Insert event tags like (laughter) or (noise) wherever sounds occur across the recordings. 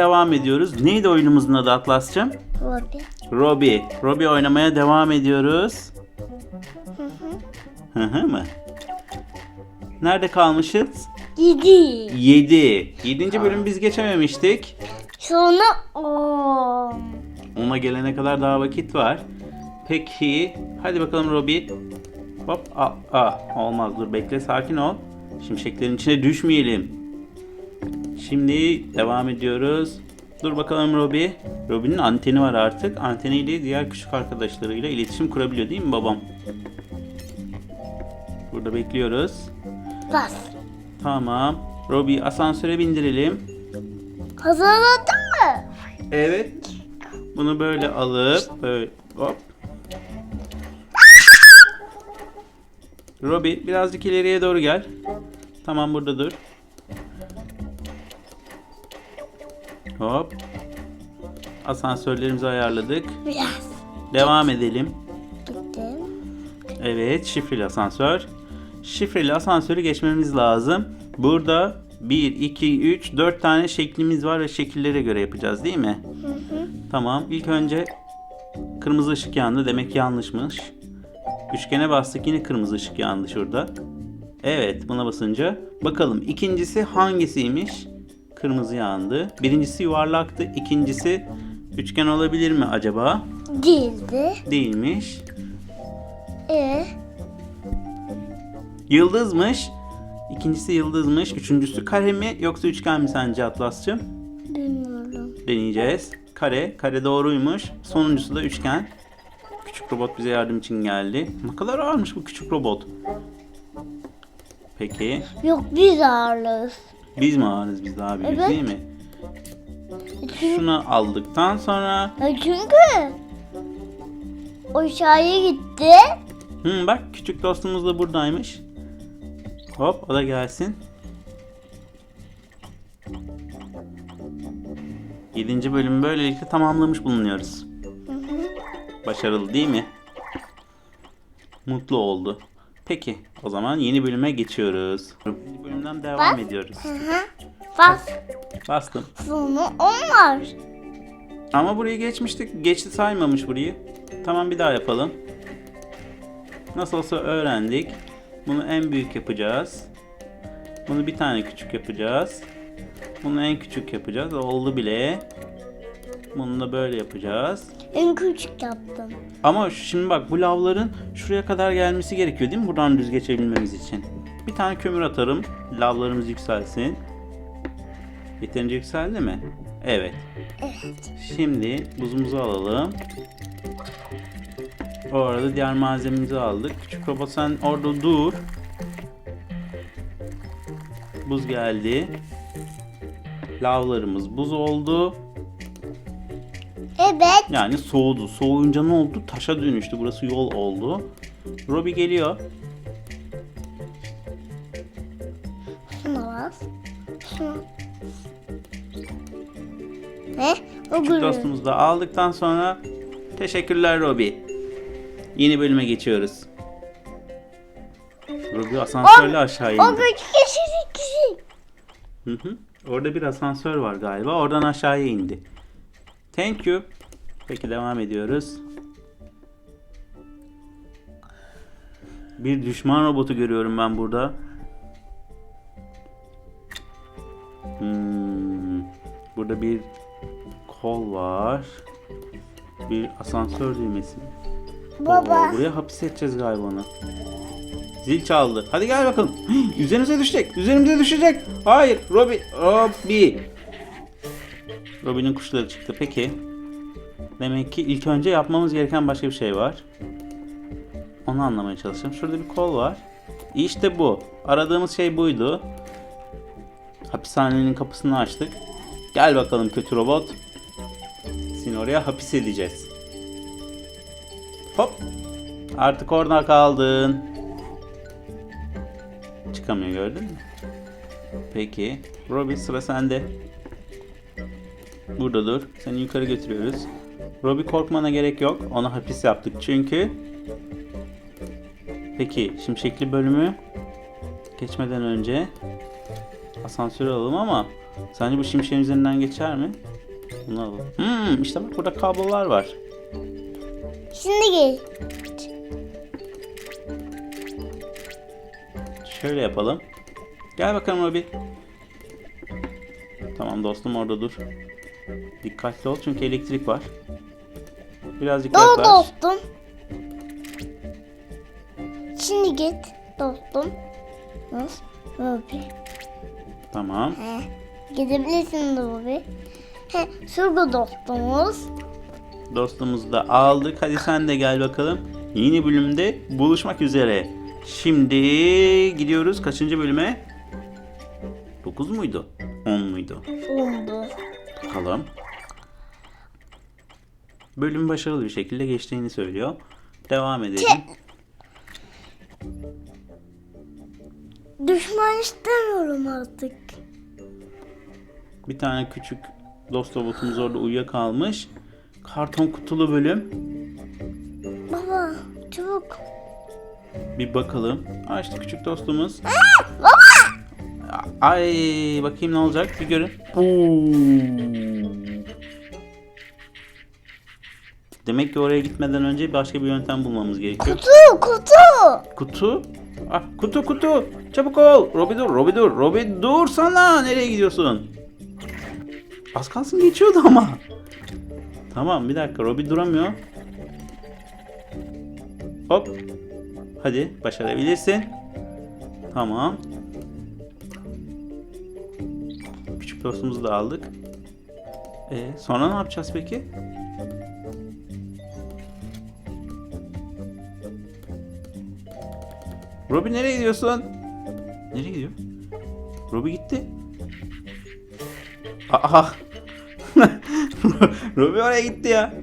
Devam ediyoruz. Neydi oyunumuzun adı Atlas'cığım? Robin. Robbie. Robbie oynamaya devam ediyoruz. Hı hı mı? Nerede kalmışız? Yedi. 7. 7. bölüm biz geçememiştik. Sonra on. Ona gelene kadar daha vakit var. Peki. Hadi bakalım Robbie. Hop. Aa, aa, olmaz dur bekle sakin ol. Şimşeklerin içine düşmeyelim. Şimdi devam ediyoruz. Dur bakalım Robbie. Robbie'nin anteni var artık. Anteniyle diğer küçük arkadaşlarıyla iletişim kurabiliyor değil mi babam? Burada bekliyoruz. Bas. Tamam. Robbie asansöre bindirelim. Hazırladın mı? Evet. Bunu böyle alıp böyle hop. Robbie birazcık ileriye doğru gel. Tamam burada dur. Hop. Asansörlerimizi ayarladık. Biraz. Devam edelim. Gittim. Evet, şifreli asansör. Şifreli asansörü geçmemiz lazım. Burada 1, 2, 3, 4 tane şeklimiz var ve şekillere göre yapacağız değil mi? Tamam. İlk önce kırmızı ışık yandı. Demek yanlışmış. Üçgene bastık yine kırmızı ışık yandı şurada. Evet buna basınca. Bakalım ikincisi hangisiymiş? Kırmızı yandı. Birincisi yuvarlaktı. İkincisi üçgen olabilir mi acaba? Değildi. Değilmiş. E Yıldızmış. İkincisi yıldızmış. Üçüncüsü kare mi yoksa üçgen mi sence Atlas'cığım? bilmiyorum. Deneyeceğiz. Kare. Kare doğruymuş. Sonuncusu da üçgen. Küçük robot bize yardım için geldi. Ne kadar ağırmış bu küçük robot. Peki. Yok biz ağırlığız. Biz mi ağırız biz daha büyüğüz Evet. değil mi? Çünkü, Şunu aldıktan sonra çünkü o aşağıya gitti. Hı, bak küçük dostumuz da buradaymış. Hop o da gelsin. Yedinci bölümü böylelikle tamamlamış bulunuyoruz. Başarılı değil mi? Mutlu oldu. Peki o zaman yeni bölüme geçiyoruz. Yeni bölümden devam Bak. ediyoruz. Hı hı. Bas. Bastım. Sonu onlar. Ama burayı geçmiştik. Geçti saymamış burayı. Tamam bir daha yapalım. Nasıl olsa öğrendik. Bunu en büyük yapacağız. Bunu bir tane küçük yapacağız. Bunu en küçük yapacağız. Oldu bile. Bunu da böyle yapacağız. En küçük yaptım. Ama şimdi bak bu lavların şuraya kadar gelmesi gerekiyor değil mi? Buradan düz geçebilmemiz için. Bir tane kömür atarım. Lavlarımız yükselsin. Yeterince yükseldi mi? Evet. Evet. Şimdi buzumuzu alalım. O arada diğer malzememizi aldık. Küçük robot sen orada dur. Buz geldi. Lavlarımız buz oldu. Evet. Yani soğudu. Soğuyunca ne oldu? Taşa dönüştü. Burası yol oldu. Robbie geliyor. Şuna bas. Şuna. Ne? O Küçük gülü. dostumuzu da aldıktan sonra teşekkürler Robbie. Yeni bölüme geçiyoruz. Robbie asansörle aşağı indi. O küçük kişi kişi. Hı hı. Orada bir asansör var galiba. Oradan aşağıya indi. Thank you. Peki devam ediyoruz. Bir düşman robotu görüyorum ben burada. Hmm. Burada bir kol var. Bir asansör düğmesi. Baba. Oo, buraya hapis edeceğiz galiba onu. Zil çaldı. Hadi gel bakalım. (gasps) Üzerimize düşecek. Üzerimize düşecek. Hayır. Robby. Robby. Robby'nin kuşları çıktı. Peki. Demek ki ilk önce yapmamız gereken başka bir şey var. Onu anlamaya çalışıyorum. Şurada bir kol var. İşte bu. Aradığımız şey buydu. Hapishanenin kapısını açtık. Gel bakalım kötü robot. Seni oraya hapis edeceğiz. Hop. Artık orada kaldın. Çıkamıyor gördün mü? Peki. Robin sıra sende. Burada dur. Seni yukarı götürüyoruz. Robin korkmana gerek yok. Onu hapis yaptık çünkü. Peki şimşekli bölümü geçmeden önce asansörü alalım ama sence bu şimşeğin üzerinden geçer mi? Bunu alalım. Hmm, işte bak burada kablolar var. Şimdi gel. Şöyle yapalım. Gel bakalım Robi. Tamam dostum orada dur. Dikkatli ol çünkü elektrik var. Birazcık Dur yaklaş. dostum. Şimdi git dostum. Nasıl? Ruby. Tamam. He. Gidebilirsin Ruby. He. Şurada dostumuz. Dostumuzu da aldık. Hadi sen de gel bakalım. Yeni bölümde buluşmak üzere. Şimdi gidiyoruz kaçıncı bölüme? 9 muydu? 10 muydu? Oldu. Bakalım. Bölüm başarılı bir şekilde geçtiğini söylüyor. Devam edelim. Düşman istemiyorum artık. Bir tane küçük dost robotumuz orada uyuyakalmış. Karton kutulu bölüm. Baba çabuk. Bir bakalım. Aa işte küçük dostumuz. Baba. Ay bakayım ne olacak bir görün. Demek ki oraya gitmeden önce başka bir yöntem bulmamız gerekiyor. Kutu kutu. Kutu. Ah kutu kutu. Çabuk ol. Robi dur. Robi dur. Robi dur sana. Nereye gidiyorsun? Az kalsın geçiyordu ama. Tamam bir dakika. Robi duramıyor. Hop. Hadi başarabilirsin. Tamam. Küçük dostumuzu da aldık. E, sonra ne yapacağız peki? Robi nereye gidiyorsun? Nereye gidiyor? Robi gitti. Aa. (laughs) Robi oraya gitti ya.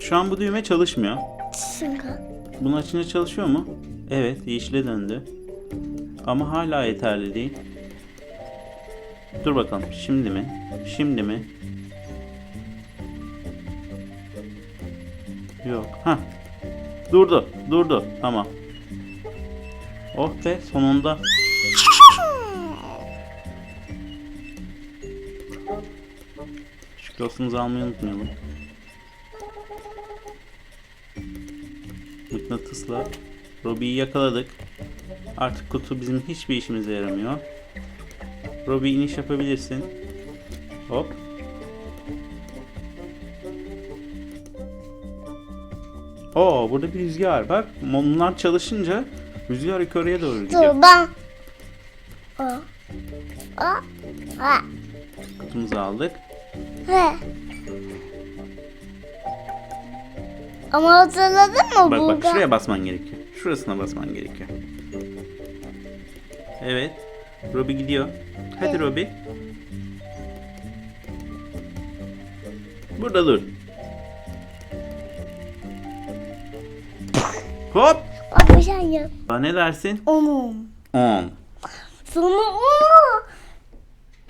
Şu an bu düğme çalışmıyor. Şunka. Bunu açınca çalışıyor mu? Evet, yeşile döndü. Ama hala yeterli değil. Dur bakalım. Şimdi mi? Şimdi mi? Yok. Ha. Durdu. Durdu. Tamam. Oh be sonunda. Dostumuzu almayı unutmayalım. Mıknatısla Robbie'yi yakaladık. Artık kutu bizim hiçbir işimize yaramıyor. Robbie iniş yapabilirsin. Hop. Oo burada bir rüzgar bak. Mumlar çalışınca rüzgar yukarıya doğru gidiyor. Dur ben. O. O. Ha. Kutumuzu aldık. He. Ama hatırladın mı Bak burada? bak şuraya basman gerekiyor. Şurasına basman gerekiyor. Evet. Robi gidiyor. Hadi. Robi. Burada dur. Hop. Baba sen yap. Aa, Ne dersin? Onu. 10. Sana onu.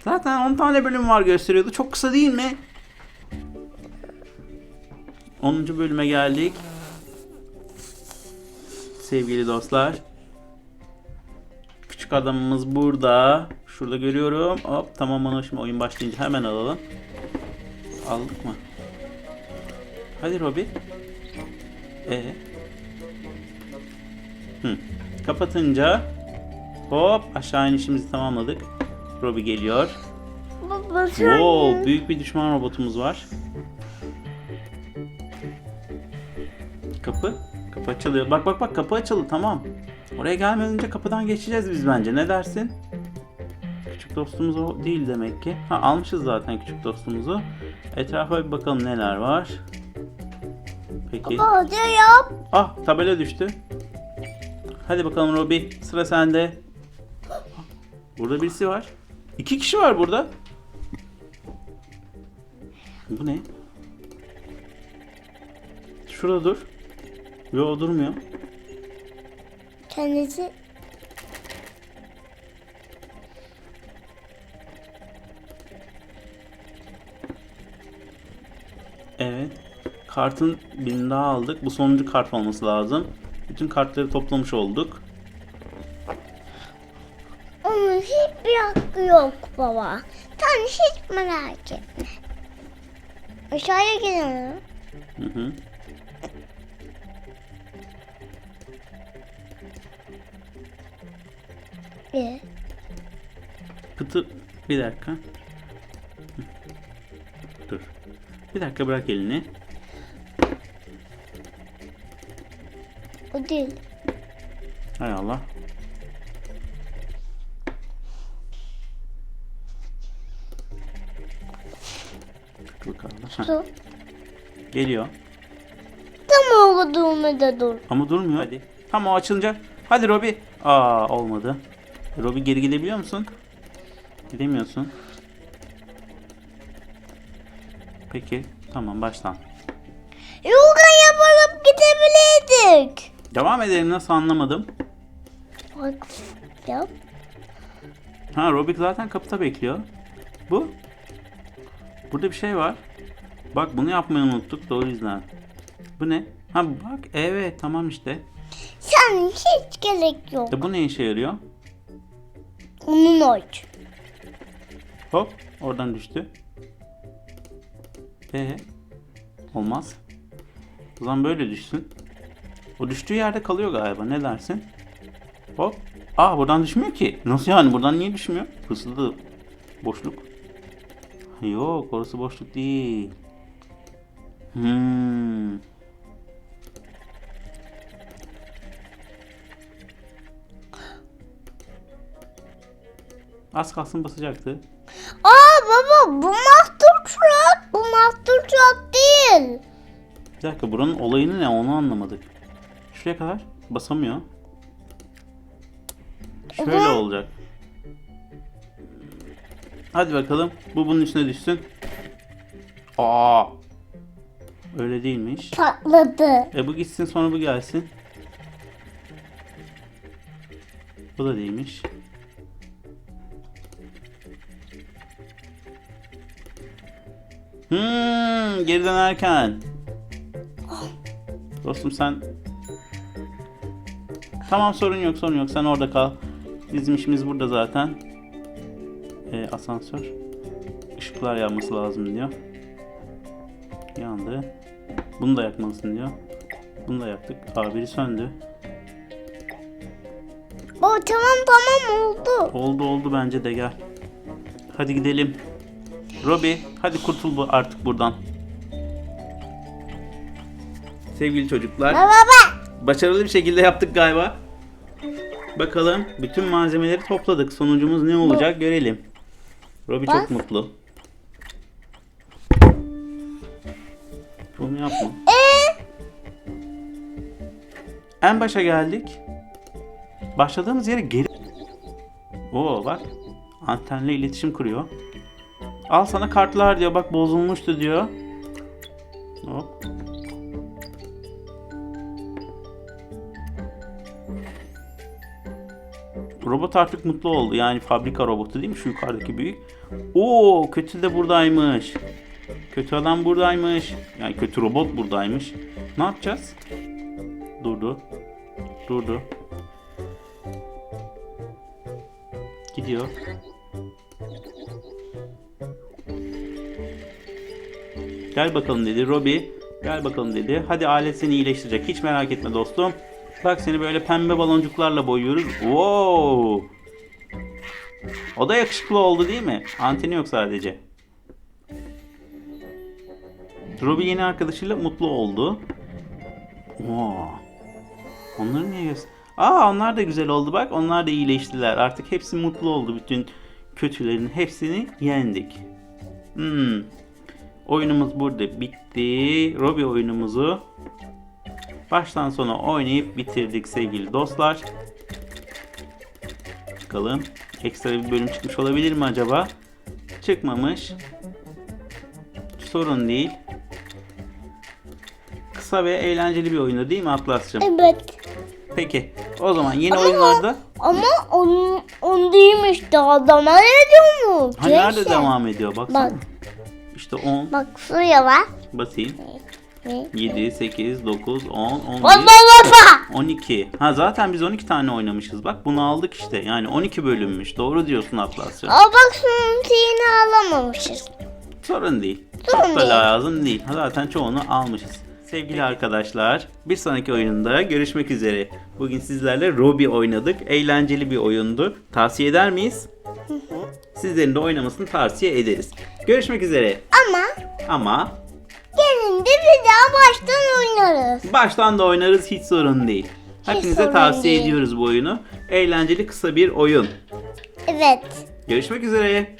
Zaten 10 tane bölüm var gösteriyordu. Çok kısa değil mi? 10. bölüme geldik. Sevgili dostlar. Küçük adamımız burada. Şurada görüyorum. Hop tamam onu şimdi oyun başlayınca hemen alalım. Aldık mı? Hadi Robi. Ee. Hı. Kapatınca hop aşağı inişimizi tamamladık. Robi geliyor. Baba sen Wow, büyük bir düşman robotumuz var. Kapı. Kapı açılıyor. Bak bak bak kapı açıldı tamam. Oraya gelmeden önce kapıdan geçeceğiz biz bence. Ne dersin? Küçük dostumuz o değil demek ki. Ha almışız zaten küçük dostumuzu. Etrafa bir bakalım neler var. Peki. Baba yap. Ah tabela düştü. Hadi bakalım Robi sıra sende. Burada birisi var. İki kişi var burada. Bu ne? Şurada dur. Yo durmuyor. Kendisi Evet. Kartın birini daha aldık. Bu sonuncu kart olması lazım. Bütün kartları toplamış olduk. onun hiçbir hakkı yok baba. Sen hiç merak etme. Aşağıya gidelim. Hı hı. Bir. Pıtı bir dakika. Bir dakika bırak elini. O değil. Hay Allah. Bakalım. Su. Geliyor. Tam olduğumu da dur. Ama durmuyor. Hadi. Tam o açılınca. Hadi Robi. Aa olmadı. Robi geri gidebiliyor musun? Gidemiyorsun. Peki. Tamam baştan. Yoga yapalım gidebilirdik. Devam edelim nasıl anlamadım. Bak. Yap. Ha Robik zaten kapıda bekliyor. Bu. Burada bir şey var. Bak bunu yapmayı unuttuk da o yüzden. Bu ne? Ha bak evet tamam işte. Sen hiç gerek yok. E bu ne işe yarıyor? Onun aç. Hop oradan düştü. Ee, olmaz. O zaman böyle düşsün. O düştüğü yerde kalıyor galiba. Ne dersin? Hop. Aa buradan düşmüyor ki. Nasıl yani? Buradan niye düşmüyor? Fısıldı. Boşluk. Yok orası boşluk değil. Hmm. Az kalsın basacaktı. Aa baba bu. Bu mahtur truck değil. Bir dakika buranın olayını ne onu anlamadık. Şuraya kadar basamıyor. Şöyle zaman- olacak. Hadi bakalım. Bu bunun üstüne düşsün. Aa. Öyle değilmiş. Patladı. E bu gitsin sonra bu gelsin. Bu da değilmiş. Hmm, geri dönerken. Dostum sen Tamam sorun yok sorun yok sen orada kal. Bizim işimiz burada zaten. Ee, asansör. Işıklar yanması lazım diyor. Yandı. Bunu da yakmalısın diyor. Bunu da yaktık. Aa biri söndü. O tamam tamam oldu. Oldu oldu bence de gel. Hadi gidelim. Robi hadi kurtul bu artık buradan. Sevgili çocuklar. Baba baba. Başarılı bir şekilde yaptık galiba. Bakalım bütün malzemeleri topladık. Sonucumuz ne olacak görelim. Robi çok mutlu. Bunu yapma. Ee, En başa geldik. Başladığımız yere geri... Oo bak. Antenle iletişim kuruyor. Al sana kartlar diyor. Bak bozulmuştu diyor. Hop. Robot artık mutlu oldu. Yani fabrika robotu değil mi? Şu yukarıdaki büyük. Oo kötü de buradaymış. Kötü adam buradaymış. Yani kötü robot buradaymış. Ne yapacağız? Durdu. Durdu. Gidiyor. Gel bakalım dedi Robi. Gel bakalım dedi. Hadi alet seni iyileştirecek. Hiç merak etme dostum. Bak seni böyle pembe baloncuklarla boyuyoruz. Wow. O da yakışıklı oldu değil mi? Anteni yok sadece. Robi yeni arkadaşıyla mutlu oldu. Oo. Onları niye göster? Aa onlar da güzel oldu bak. Onlar da iyileştiler. Artık hepsi mutlu oldu. Bütün kötülerin hepsini yendik. Hmm. Oyunumuz burada bitti. Robi oyunumuzu baştan sona oynayıp bitirdik sevgili dostlar. Bakalım. Ekstra bir bölüm çıkmış olabilir mi acaba? Çıkmamış. Sorun değil. Kısa ve eğlenceli bir oyundu değil mi Atlas'cığım? evet. Peki. O zaman yeni oyunlarda Ama on, on değilmiş daha devam ediyor mu? ha nerede devam ediyor baksana. Bak. İşte 10 Bak suya var. basayım. Ne? 7, 8, 9, 10, 11, Baba baba. 12. Ha zaten biz 12 tane oynamışız. Bak bunu aldık işte. Yani 12 bölünmüş. Doğru diyorsun Atlasya. Aa bak sonuncuyu alamamışız. Sorun değil. Sorun Çok da değil. lazım değil. Zaten çoğunu almışız. Sevgili arkadaşlar, bir sonraki oyunda görüşmek üzere. Bugün sizlerle Robi oynadık. Eğlenceli bir oyundu. Tavsiye eder miyiz? Sizlerin de oynamasını tavsiye ederiz. Görüşmek üzere. Ama Ama gelince bir daha baştan oynarız. baştan da oynarız hiç sorun değil. Hepinize sorun tavsiye değil. ediyoruz bu oyunu. Eğlenceli kısa bir oyun. Evet. Görüşmek üzere.